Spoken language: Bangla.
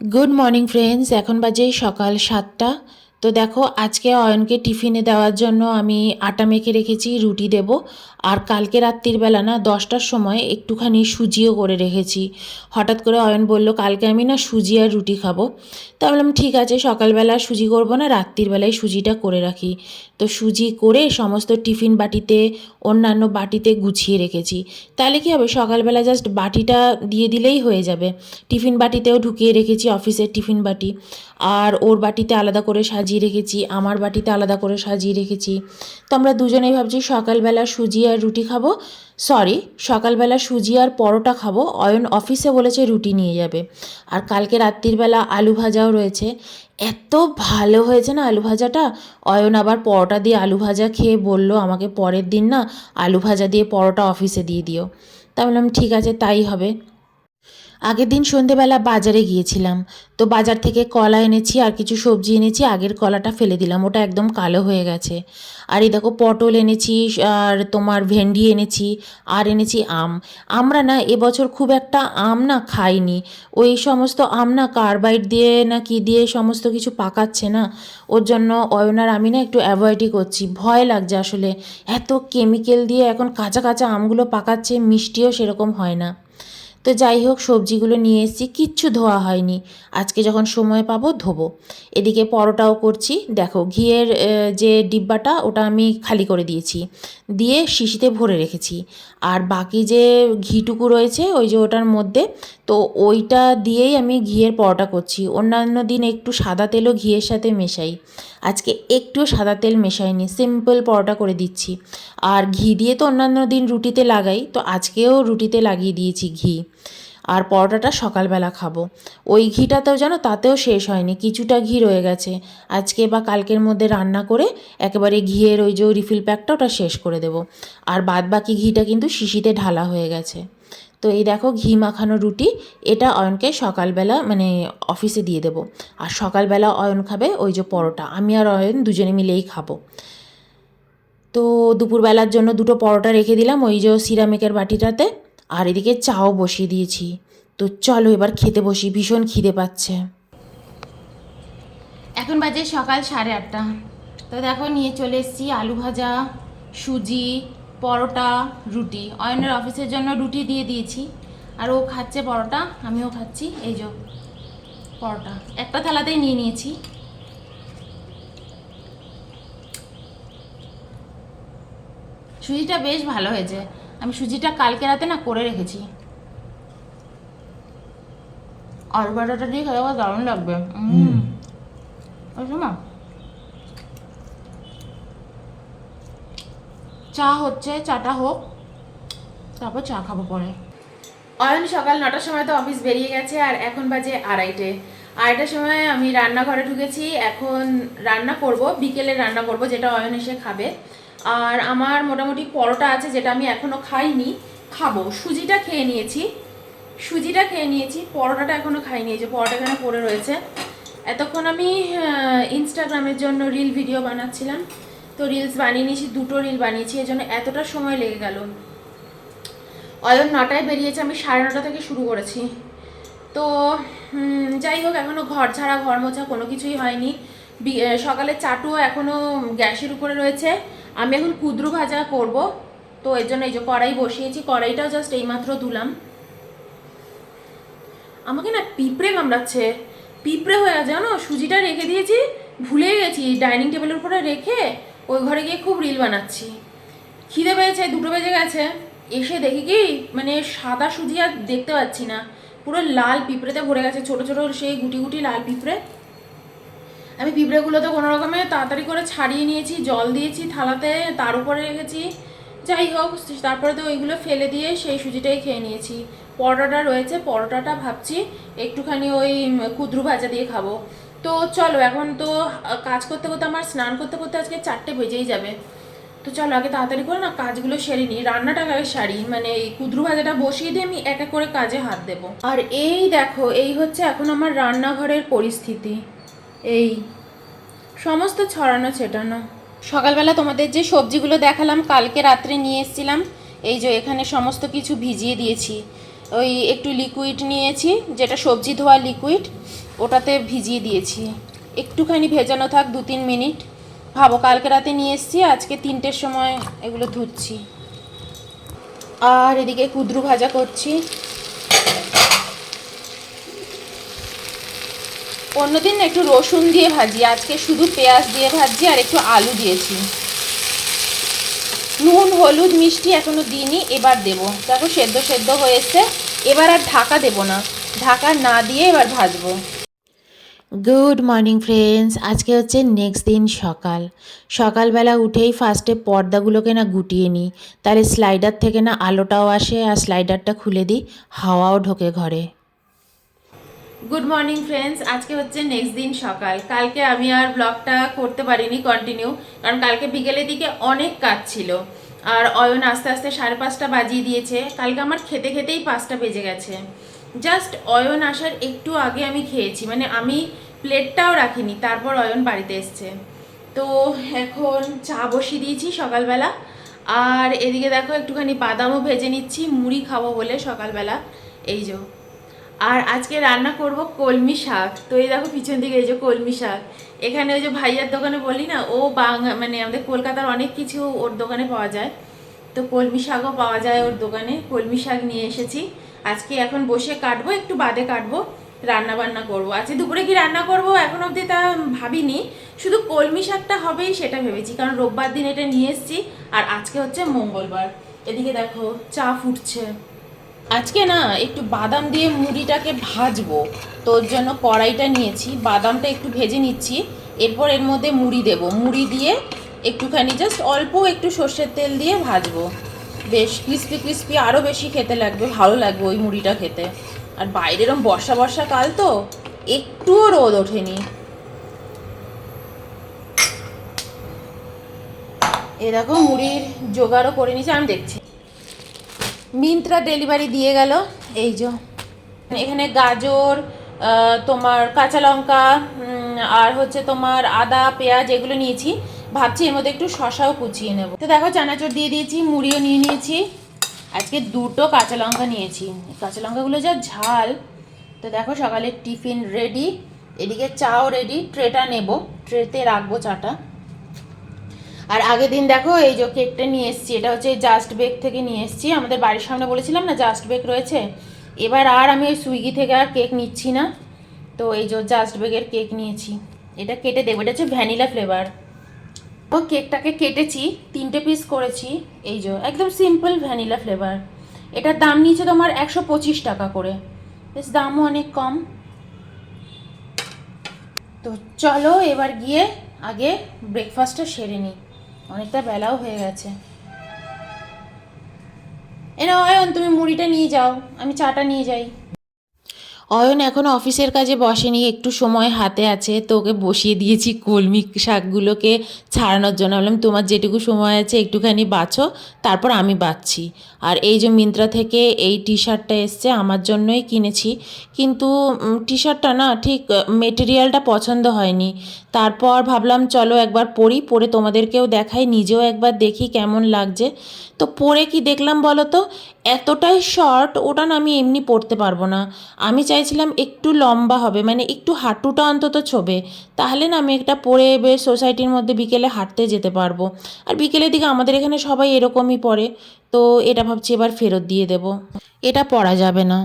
গুড মর্নিং ফ্রেন্ডস এখন বাজে সকাল সাতটা। তো দেখো, আজকে অয়নকে টিফিনে দেওয়ার জন্য আমি আটা মেখে রেখেছি, রুটি দেব। আর কালকে রাত্রির বেলা না, দশটার সময় একটুখানি সুজিও করে রেখেছি। হঠাৎ করে অয়ন বলল, কালকে আমি না সুজি আর রুটি খাব। তা বললাম, ঠিক আছে, সকালবেলা সুজি করব না, রাত্রির বেলায় সুজিটা করে রাখি। তো সুজি করে সমস্ত টিফিন বাটিতে, অন্যান্য বাটিতে গুছিয়ে রেখেছি। তাহলে কি হবে, সকালবেলা জাস্ট বাটিটা দিয়ে দিলেই হয়ে যাবে। টিফিন বাটিতেও ঢুকিয়ে রেখেছি, অফিসের টিফিন বাটি। আর ওর বাটিতে আলাদা করে সাজিয়ে রেখেছি, আমার বাটিতে আলাদা করে সাজিয়ে রেখেছি। তো আমরা দুজনেই ভাবছি সকালবেলা সুজি আর রুটি খাব। সরি সকালবেলা সুজি আর পরোটা খাব। অয়ন অফিসে বলেছে রুটি নিয়ে যাবে। আর কালকে রাত্রির বেলা আলু ভাজাও রয়েছে। এত ভালো হয়েছে না আলু ভাজাটা? অয়ন আবার পরোটা দিয়ে আলু ভাজা খেয়ে বলল আমাকে পরের দিন না আলু ভাজা দিয়ে পরোটা অফিসে দিয়ে দিও। তা বললাম ঠিক আছে, তাই হবে। আগের দিন সন্ধেবেলা বাজারে গিয়েছিলাম। তো বাজার থেকে কলা এনেছি আর কিছু সবজি এনেছি, আগের কলাটা ফেলে দিলাম, ওটা একদম কালো হয়ে গেছে। আর এই দেখো পটল এনেছি, আর তোমার ভেন্ডি এনেছি, আর এনেছি আম। আমরা না এবছর খুব একটা আম না খাইনি। ওই সমস্ত আম না কার্বাইড দিয়ে না কি দিয়ে সমস্ত কিছু পাকাচ্ছে না। ওর জন্য অয়নার আমি না একটু অ্যাভয়েডই করছি। ভয় লাগছে আসলে। এত কেমিক্যাল দিয়ে এখন কাঁচা কাঁচা আমগুলো পাকাচ্ছে, মিষ্টিও সেরকম হয় না। তো যাই হোক, সবজিগুলো নিয়ে এসেছি, কিচ্ছু ধোয়া হয়নি। আজকে যখন সময় পাবো, ধোবো। এদিকে পরোটাও করছি। দেখো, ঘিয়ের যে ডিব্বাটা, ওটা আমি খালি করে দিয়েছি। দিয়ে শিশিতে ভরে রেখেছি। আর বাকি যে ঘিটুকু রয়েছে, ওই যে ওটার মধ্যে, তো ওইটা দিয়েই আমি ঘিয়ের পরোটা করছি। অন্যান্য দিন একটু সাদা তেলও ঘিয়ের সাথে মেশাই। আজকে একটুও সাদা তেল মেশাইনি সিম্পল পরোটা করে দিচ্ছি। আর ঘি দিয়ে তো অন্যান্য দিন রুটিতে লাগাই, তো আজকেও রুটিতে লাগিয়ে দিয়েছি ঘি। আর পরোটাটা সকালবেলা খাব। ওই ঘিটাতেও যেন তাতেও শেষ হয়নি, কিছুটা ঘি রয়ে গেছে। আজকে বা কালকের মধ্যে রান্না করে একেবারে ঘিয়ের ওই যে রিফিল প্যাকটা ওটা শেষ করে দেব। আর বাদ বাকি ঘিটা কিন্তু শিশিতে ঢালা হয়ে গেছে। তো এই দেখো ঘি মাখানো রুটি, এটা অয়নকে সকালবেলা মানে অফিসে দিয়ে দেবো। আর সকালবেলা অয়ন খাবে ওই যে পরোটা, আমি আর অয়ন দুজনে মিলেই খাব। তো দুপুরবেলার জন্য দুটো পরোটা রেখে দিলাম ওই যে সিরামিকের বাটিটাতে, আর এদিকে চাও বসিয়ে দিয়েছি। তো চলো এবার খেতে বসি, ভীষণ খিদে পাচ্ছে। এখন বাজে সকাল সাড়ে আটটা। তো দেখো নিয়ে চলে এসেছি আলু ভাজা, সুজি পরোটা রুটি। অয়নের অফিসের জন্য রুটি দিয়ে দিয়েছি। আর ও খাচ্ছে পরোটা আমিও খাচ্ছি। এই যে পরোটা। একটা থালাতেই নিয়ে নিয়েছি। সুজিটা বেশ ভালো হয়েছে। আমি সুজিটা কালকে রাতে না করে রেখেছি। আলু বাটাটা দিয়ে আমার দারুণ লাগবে। হুম। না চা হচ্ছে, চাটা হোক। তারপর চা খাব পরে। অয়ন, সকাল নটার সময় তো অফিস বেরিয়ে গেছে, আর এখন বাজে আড়াইটে। আড়াইটার সময় আমি রান্নাঘরে ঢুকেছি। এখন রান্না করব, বিকেলে রান্না করব, যেটা অয়ন এসে খাবে। আর আমার মোটামুটি পরোটা আছে, যেটা আমি এখনও খাইনি, খাব। সুজিটা খেয়ে নিয়েছি। সুজিটা খেয়ে নিয়েছি, পরোটাটা এখনও খাইনি। এই যে পরোটা এখানে পড়ে রয়েছে। এতক্ষণ আমি ইনস্টাগ্রামের জন্য রিল ভিডিও বানাচ্ছিলাম। তো রিলস বানিয়ে নিয়েছি, দুটো রিল বানিয়েছি, এই জন্য এতটা সময় লেগে গেল। অয়ন নটায় বেরিয়েছে, আমি সাড়ে নটা থেকে শুরু করেছি। তো যাই হোক এখনও ঘর ছাড়া ঘর মোছা কোনো কিছুই হয়নি। সকালে চাটুও এখনও গ্যাসের উপরে রয়েছে। আমি এখন কুদ্রু ভাজা করব। তো এর জন্য এই যে কড়াই বসিয়েছি, কড়াইটাও জাস্ট এইমাত্র ধুলাম। আমাকে না পিঁপড়ে কামড়াচ্ছে। পিঁপড়ে হয়ে, জানো, সুজিটা রেখে দিয়েছি, ভুলে গেছি। ডাইনিং টেবিলের উপরে রেখে ওই ঘরে গিয়ে খুব রিল বানাচ্ছি। খিদে পেয়েছে, দুটো বেজে গেছে। এসে দেখি কি মানে সাদা সুজি আর দেখতে পাচ্ছি না। পুরো লাল পিঁপড়েতে ভরে গেছে, ছোট ছোট সেই গুটি গুটি লাল পিঁপড়ে। আমি পিঁপড়েগুলো তো কোনো রকমে তাড়াতাড়ি করে ছাড়িয়ে নিয়েছি, জল দিয়েছি থালাতে, তার উপরে রেখেছি। যাই হোক, তারপরে তো ওইগুলো ফেলে দিয়ে সেই সুজিটাই খেয়ে নিয়েছি। পরোটাটা রয়েছে, পরোটাটা ভাবছি, একটুখানি ওই কুদ্রু ভাজা দিয়ে খাব। তো চলো, এখন তো কাজ করতে করতে আমার স্নান করতে করতে আজকে চারটে বেজেই যাবে। তো চলো, আগে তাড়াতাড়ি করে না কাজগুলো সেরে নিই। রান্নাটা আগে সারি মানে এই কুদ্রু ভাজাটা বসিয়ে দিয়ে আমি এক এক করে কাজে হাত দেবো। আর এই দেখো, এই হচ্ছে এখন আমার রান্নাঘরের পরিস্থিতি। এই সমস্ত ছড়ানো, ছেটানো। সকালবেলা তোমাদের যে সবজিগুলো দেখালাম, কালকে রাত্রে নিয়ে এসেছিলাম, এই যে এখানে সমস্ত কিছু ভিজিয়ে দিয়েছি। ওই একটু লিকুইড নিয়েছি, যেটা সবজি ধোয়া লিকুইড ওটাতে ভিজিয়ে দিয়েছি। একটুখানি ভেজানো থাক দু তিন মিনিট। ভাবো, কালকে রাতে নিয়ে এসেছি, আজকে তিনটের সময় এগুলো ধুচ্ছি। আর এদিকে কুদ্রু ভাজা করছি। অন্যদিন একটু রসুন দিয়ে ভাজি। আজকে শুধু পেঁয়াজ দিয়ে ভাজি আর একটু আলু দিয়েছি। নুন, হলুদ, মিষ্টি এখনও দিইনি, এবার দেবো। দেখো, সেদ্ধ সেদ্ধ হয়েছে। এবার আর ঢাকা দেবো না। ঢাকা না দিয়ে এবার ভাজবো। গুড মর্নিং ফ্রেন্ডস আজকে হচ্ছে নেক্সট দিন সকাল। সকালবেলা উঠেই ফার্স্টে পর্দাগুলোকে না গুটিয়ে নিই। তাহলে স্লাইডার থেকে না আলোটাও আসে আর স্লাইডারটা খুলে দিই, হাওয়াও ঢোকে ঘরে। গুড মর্নিং ফ্রেন্ডস আজকে হচ্ছে নেক্সট দিন সকাল। কালকে আমি আর ব্লগটা করতে পারিনি কন্টিনিউ কারণ কালকে বিকেলের দিকে অনেক কাজ ছিল। আর অয়ন আস্তে আস্তে সাড়ে পাঁচটা বাজিয়ে দিয়েছে। কালকে আমার খেতে খেতেই পাঁচটা বেজে গেছে। জাস্ট অয়ন আসার একটু আগে আমি খেয়েছি। মানে আমি প্লেটটাও রাখিনি, তারপর অয়ন বাড়িতে এসছে। তো এখন চা বসিয়ে দিয়েছি সকালবেলা। আর এদিকে দেখো একটুখানি বাদামও ভেজে নিচ্ছি, মুড়ি খাব বলে সকালবেলা। এই যে। আর আজকে রান্না করব কলমি শাক। তো এই দেখো পিছন দিকে এই যে কলমি শাক। এখানে ওই যে ভাইয়ার দোকানে বলি না, ও বাংলা মানে আমাদের কলকাতার অনেক কিছু ওর দোকানে পাওয়া যায়। তো কলমি শাকও পাওয়া যায় ওর দোকানে। কলমি শাক নিয়ে এসেছি। আজকে এখন বসে কাটবো, একটু বাদে কাটবো রান্না বান্না করব। আজকে দুপুরে কি রান্না করব এখন অবধি তা ভাবিনি, শুধু কলমি শাকটা হবেই সেটা ভেবেছি, কারণ রোববার দিন এটা নিয়ে এসেছি, আর আজকে হচ্ছে মঙ্গলবার। এদিকে দেখো, চা ফুটছে। আজকে না একটু বাদাম দিয়ে মুড়িটাকে ভাজবো, তোর জন্য কড়াইটা নিয়েছি, বাদামটা একটু ভেজে নিচ্ছি, এরপর এর মধ্যে মুড়ি দেব। মুড়ি দিয়ে একটুখানি জাস্ট অল্প একটু সর্ষের তেল দিয়ে ভাজবো। বেশ ক্রিস্পি ক্রিস্পি আরও বেশি খেতে লাগবে, ভালো লাগবে ওই মুড়িটা খেতে। আর বাইরে এরম বর্ষা বর্ষা কাল তো, একটুও রোদ ওঠেনি। এরকম মুড়ির জোগাড়ও করে নিয়েছি, আমি দেখছি। মিন্ত্রা ডেলিভারি দিয়ে গেল, এই যে। এখানে গাজর তোমার কাঁচা লঙ্কা আর হচ্ছে তোমার আদা, পেঁয়াজ, এগুলো নিয়েছি। ভাবছি এর মধ্যে একটু শশাও কুচিয়ে নেব। তো দেখো চানাচুর দিয়ে দিয়েছি, মুড়িও নিয়ে নিয়েছি। আজকে দুটো কাঁচা লঙ্কা নিয়েছি। কাঁচা লঙ্কাগুলো যা ঝাল। তো দেখো সকালে টিফিন রেডি, এদিকে চাও রেডি, ট্রেটা নেব। ট্রেতে রাখব চাটা। আর আগের দিন দেখো এই যে কেকটা নিয়ে এসেছি, এটা হচ্ছে জাস্ট বেক থেকে নিয়ে এসেছি। আমাদের বাড়ির সামনে বলেছিলাম না জাস্ট বেক রয়েছে? এবার আর আমি ওই সুইগি থেকে আর কেক নিচ্ছি না। তো এই যে জাস্ট বেকের কেক নিয়েছি। এটা কেটে দেবো, এটা হচ্ছে ভ্যানিলা ফ্লেভার। ও কেকটাকে কেটেছি, তিনটে পিস করেছি, এই যে, একদম সিম্পল ভ্যানিলা ফ্লেভার এটার দাম নিয়েছে তোমার একশো পঁচিশ টাকা করে। বেশ, দামও অনেক কম। তো চলো, এবার গিয়ে আগে ব্রেকফাস্টটা সেরে নিই। অনেকটা বেলাও হয়ে গেছে। এ না অয়ন তুমি মুড়িটা নিয়ে যাও। আমি চাটা নিয়ে যাই। অয়ন এখন অফিসের কাজে বসেনি, একটু সময় হাতে আছে, তো ওকে বসিয়ে দিয়েছি কলমি শাকগুলোকে ছাড়ানোর জন্য। বললাম, তোমার যেটুকু সময় আছে, একটুখানি বাছো তারপর আমি বাচ্ছি। আর এই যে মিন্ত্রা থেকে এই টি শার্টটা এসছে, আমার জন্যই কিনেছি। কিন্তু টি শার্টটা না ঠিক মেটেরিয়ালটা পছন্দ হয়নি। তারপর ভাবলাম, চলো একবার পরি, পরে তোমাদেরকেও দেখাই, নিজেও একবার দেখি কেমন লাগছে। তো পরে কি দেখলাম বলো তো, এতটাই শর্ট, ওটা না আমি এমনি পরতে পারব না। আমি চাইছিলাম একটু লম্বা হবে মানে একটু হাঁটুটা অন্তত ছবে, তাহলে না আমি একটা পরে বেশ সোসাইটির মধ্যে বিকেলে হাঁটতে যেতে পারব। আর বিকেলের দিকে আমাদের এখানে সবাই এরকমই পরে তো এটা ভাবছি এবার ফেরত দিয়ে দেব। এটা পরা যাবে না।